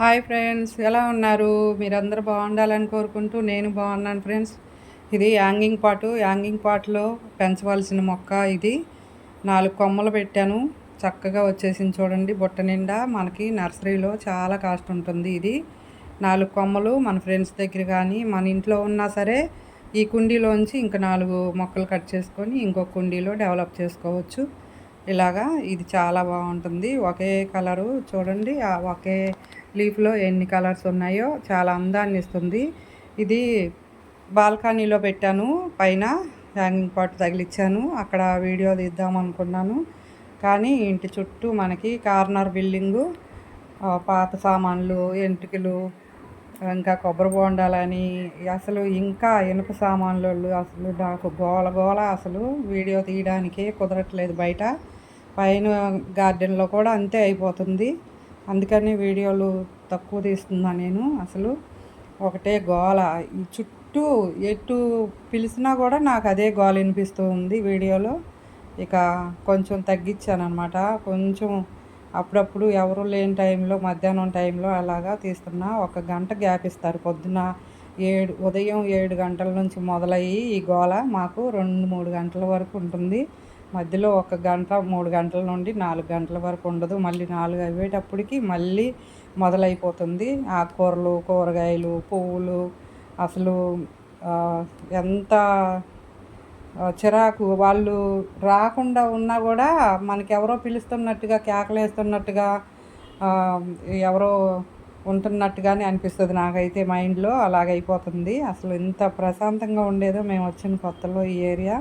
Hi friends ఎలా ఉన్నారు? మీరందరూ బాగుండాలని కోరుకుంటూ నేను బాగున్నాను ఫ్రెండ్స్. ఇది యాంగింగ్ పాటు. యాంగింగ్ పాట్లో పెంచవలసిన మొక్క ఇది. నాలుగు కొమ్మలు పెట్టాను. చక్కగా వచ్చేసింది చూడండి బుట్ట నిండా మనకి నర్సరీలో చాలా కాస్ట్ ఉంటుంది ఇది. నాలుగు కొమ్మలు మన ఫ్రెండ్స్ దగ్గర కానీ మన ఇంట్లో ఉన్నా సరే ఈ కుండీలోంచి ఇంకా నాలుగు మొక్కలు కట్ చేసుకొని ఇంకొక కుండీలో డెవలప్ చేసుకోవచ్చు. ఇలాగా ఇది చాలా బాగుంటుంది. ఒకే కలరు చూడండి ఒకే లీఫ్లో ఎన్ని కలర్స్ ఉన్నాయో చాలా అందాన్ని ఇస్తుంది. ఇది బాల్కనీలో పెట్టాను పైన హ్యాంగింగ్ పాట్ తగిలిచ్చాను అక్కడ వీడియో తీద్దాం అనుకున్నాను. కానీ ఇంటి చుట్టూ మనకి కార్నర్ బిల్డింగు పాత సామాన్లు ఎంటుకలు ఇంకా కొబ్బరి బోండాలని అసలు ఇంకా ఇనుప సామాన్లు అసలు నాకు గోల గోల అసలు వీడియో తీయడానికే కుదరట్లేదు బయట. పైన గార్డెన్లో కూడా అంతే అయిపోతుంది. అందుకని వీడియోలు తక్కువ తీస్తున్నా నేను అసలు. ఒకటే గోల. ఈ చుట్టూ ఎటు పిలిచినా కూడా నాకు అదే గోల వినిపిస్తూ ఉంది వీడియోలో. ఇక కొంచెం తగ్గించాను అనమాట కొంచెం అప్పుడప్పుడు ఎవరు లేని టైంలో మధ్యాహ్నం టైంలో అలాగా తీస్తున్నా. ఒక గంట గ్యాప్ ఇస్తారు. పొద్దున ఏడు ఉదయం ఏడు గంటల నుంచి మొదలయ్యి ఈ గోల మాకు రెండు మూడు గంటల వరకు ఉంటుంది. మధ్యలో ఒక గంట మూడు గంటల నుండి నాలుగు గంటల వరకు ఉండదు. మళ్ళీ నాలుగు అయ్యేటప్పటికి మళ్ళీ మొదలైపోతుంది. ఆకుకూరలు కూరగాయలు పువ్వులు అసలు ఎంత చిరాకు. వాళ్ళు రాకుండా ఉన్నా కూడా మనకి ఎవరో పిలుస్తున్నట్టుగా కేకలేస్తున్నట్టుగా ఎవరో ఉంటున్నట్టుగానే అనిపిస్తుంది నాకైతే మైండ్లో. అలాగైపోతుంది. అసలు ఇంత ప్రశాంతంగా ఉండేదో మేము వచ్చిన కొత్తలో ఈ ఏరియా.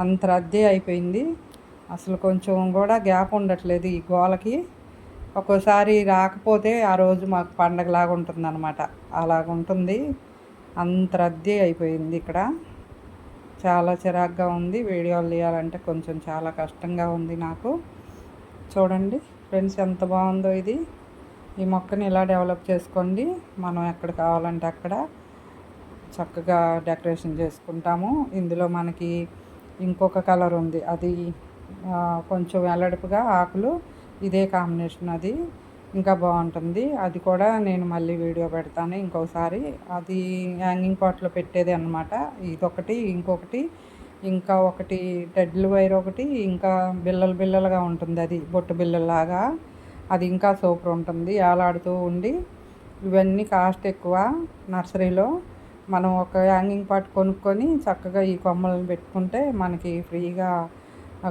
అంత రద్దీ అయిపోయింది. అసలు కొంచెం కూడా గ్యాప్ ఉండట్లేదు ఈ గోలకి. ఒక్కోసారి రాకపోతే ఆ రోజు మాకు పండగలాగా ఉంటుంది అనమాట అలాగుంటుంది అంత రద్దీ అయిపోయింది ఇక్కడ. చాలా చిరాగ్గా ఉంది. వీడియోలు తీయాలంటే కొంచెం చాలా కష్టంగా ఉంది నాకు. చూడండి ఫ్రెండ్స్ ఎంత బాగుందో ఇది. ఈ మొక్కని ఇలా డెవలప్ చేసుకోండి. మనం ఎక్కడ కావాలంటే అక్కడ చక్కగా డెకరేషన్ చేసుకుంటాము. ఇందులో మనకి ఇంకొక కలర్ ఉంది. అది కొంచెం వెల్లడిపుగా ఆకులు ఇదే కాంబినేషన్ అది. ఇంకా బాగుంటుంది. అది కూడా నేను మళ్ళీ వీడియో పెడతాను ఇంకోసారి. అది హ్యాంగింగ్ పాట్లో పెట్టేది అనమాట ఇదొకటి ఇంకొకటి ఇంకా ఒకటి టెడ్లు వైర్ ఒకటి ఇంకా బిల్లలు బిల్లలుగా ఉంటుంది అది బొట్టు బిల్లలాగా అది ఇంకా సూపర్ ఉంటుంది. ఏలాడుతూ ఉండి ఇవన్నీ కాస్ట్ ఎక్కువ నర్సరీలో. మనం ఒక హ్యాంగింగ్ పార్ట్ కొనుక్కొని చక్కగా ఈ కొమ్మలను పెట్టుకుంటే మనకి ఫ్రీగా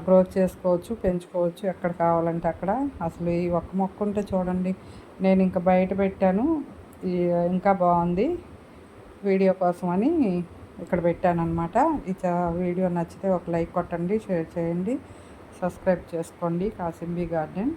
గ్రోత్ చేసుకోవచ్చు పెంచుకోవచ్చు ఎక్కడ కావాలంటే అక్కడ. అసలు ఈ ఒక్క మొక్క ఉంటే చూడండి. నేను ఇంకా బయట పెట్టాను. ఇంకా బాగుంది. వీడియో కోసం అని ఇక్కడ పెట్టాను అనమాట ఈ వీడియో నచ్చితే ఒక లైక్ కొట్టండి షేర్ చేయండి. సబ్స్క్రైబ్ చేసుకోండి. కాసింబీ గార్డెన్.